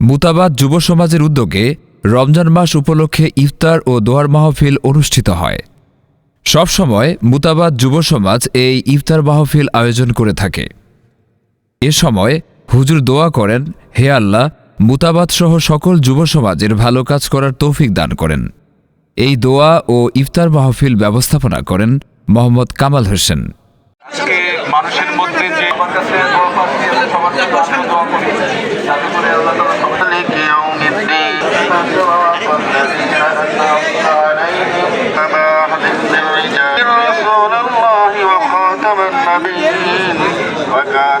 মুতাবাদ যুব সমাজের উদ্যোগে রমজান মাস উপলক্ষে ইফতার ও দোয়ার মাহফিল অনুষ্ঠিত হয়। সবসময় মুতাবাদ যুব সমাজ এই ইফতার মাহফিল আয়োজন করে থাকে। এ সময় হুজুর দোয়া করেন, হে আল্লাহ, মুতাবাদ সহ সকল যুব সমাজের ভালো কাজ করার তৌফিক দান করেন। এই দোয়া ও ইফতার মাহফিল ব্যবস্থাপনা করেন মোহাম্মদ কামাল হোসেন। মানুষের মধ্যে যে কাছে দোয়া সবার জন্য দোয়া করি। خاتم النبيين وكان